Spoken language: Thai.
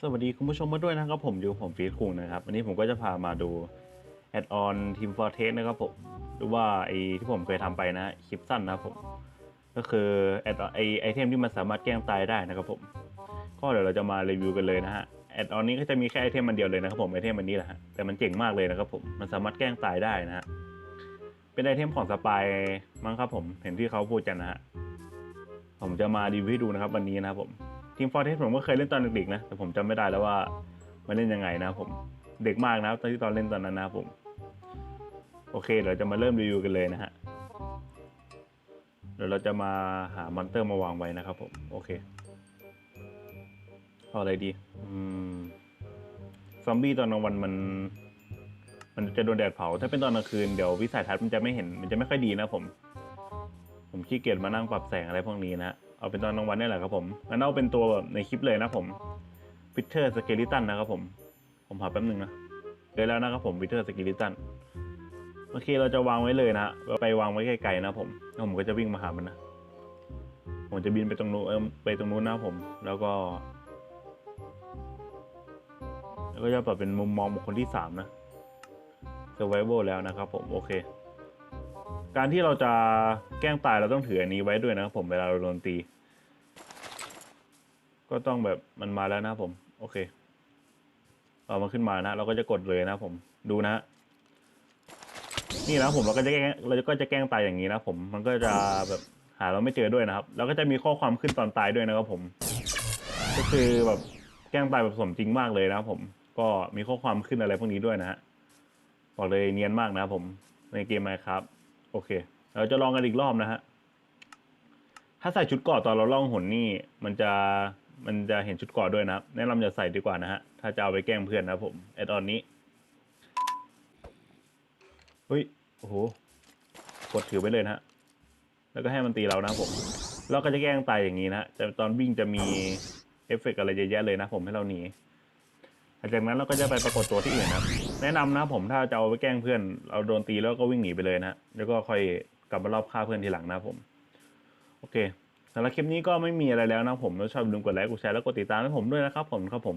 สวัสดีคุณผู้ชมมาด้วยนะครับผมอยู่ผมฟีดคุงนะครับวันนี้ผมก็จะพามาดูแอดออนทีมฟอร์เทสนะครับผมหรือว่าไอที่ผมเคยทำไปนะคลิปสั้นนะครับผมก็คือแอดไอไอเทมที่มันสามารถแกล้งตายได้นะครับผมก็เดี๋ยวเราจะมารีวิวกันเลยนะฮะแอดออนนี้ก็จะมีแค่ไอเทมมันเดียวเลยนะครับผมไอเทมมันนี้แหละฮะแต่มันเจ๋งมากเลยนะครับผมมันสามารถแกล้งตายได้นะฮะเป็นไอเทมของสปายมั้งครับผมเห็นที่เขาพูดกันนะฮะผมจะมารีวิวให้ดูนะครับวันนี้นะครับผม ทีมฟอร์เทสผมก็เคยเล่นตอนเด็กๆนะ แต่ผมจำไม่ได้แล้วว่ามันเล่นยังไงนะผมเด็กมากนะตอนที่ตอนเล่นตอนนั้นนะผม โอเคเดี๋ยวจะมาเริ่มรีวิวกันเลยนะฮะเดี๋ยวเราจะมาหามอนเตอร์มาวางไว้นะครับผม โอเคเอาอะไรดี อืม ซอมบี้ตอนกลางวันมัน มันจะโดนแดดเผา ถ้าเป็นตอนกลางคืนเดี๋ยววิสัยทัศน์มันจะไม่เห็น มันจะไม่ค่อยดีนะผม ผมขี้เกียจมานั่งปรับแสงอะไรพวกนี้นะฮะ เอาเป็นตอนกลางวันนี่แหละครับผมงั้นเอาเป็นตัวแบบในคลิปเลยนะผมวิเทอร์สเกลิตันนะครับผม ผมหาแป๊บนึงนะเจอแล้วนะครับผมวิเทอร์สเกลิตันโอเคเราจะวางไว้เลยนะเราไปวางไว้ไกลๆนะผมแล้วผมก็จะวิ่งมาหามันนะผมจะบินไปตรงนู้นไปตรงนู้นนะผม แล้วก็ แล้วก็จะปรับเป็นมุมมองบุคคลที่สามนะ survival แล้วนะครับผม โอเค การที่เราจะแกล้งตายเราต้องถืออันนี้ไว้ด้วยนะครับผมเวลาเราโดนตี ก็ต้องแบบมันมาแล้วนะผม โอเคเอามันขึ้นมานะ เราก็จะกดเลยนะผมดูนะ นี่นะผมเราก็จะแกล้งเราก็จะแกล้งตายอย่างนี้นะผมมันก็จะแบบหาเราไม่เจอด้วยนะครับแล้วก็จะมีข้อความขึ้นตอนตายด้วยนะครับผม ก็คือแบบแกล้งตายแบบสมจริงมากเลยนะผม ก็มีข้อความขึ้นอะไรพวกนี้ด้วยนะฮะบอกเลยเนียนมากนะผมในเกมไมครับ โอเค เราจะลองกันอีกรอบนะฮะ ถ้าใส่ชุดเกราะตอนเราล่องหนนี่ มันจะมันจะเห็นชุดเกราะด้วยนะครับแนะนำอย่าใส่ดีกว่านะฮะ ถ้าจะเอาไปแกล้งเพื่อนนะผมไอตอนนี้เฮ้ยโอ้โหกดถือไปเลยนะฮะ แล้วก็ให้มันตีเรานะผมเราก็จะแกล้งตายอย่างนี้นะฮะแต่ตอนวิ่งจะมีเอฟเฟกต์อะไรเยอะแยะเลยนะผมให้เราหนีหลังจากนั้นเราก็จะไปปรากฏตัวที่อื่นนะครับ แนะนำนะผมถ้าจะเอาไปแกล้งเพื่อนเราโดนตีแล้วก็วิ่งหนีไปเลยนะแล้วก็ค่อยกลับมารอบฆ่าเพื่อนทีหลังนะผมโอเคสำหรับคลิปนี้ก็ไม่มีอะไรแล้วนะผมถ้าชอบอย่าลืมกดไลค์กดแชร์แล้วกดติดตามให้ผมด้วยนะครับผมครับผม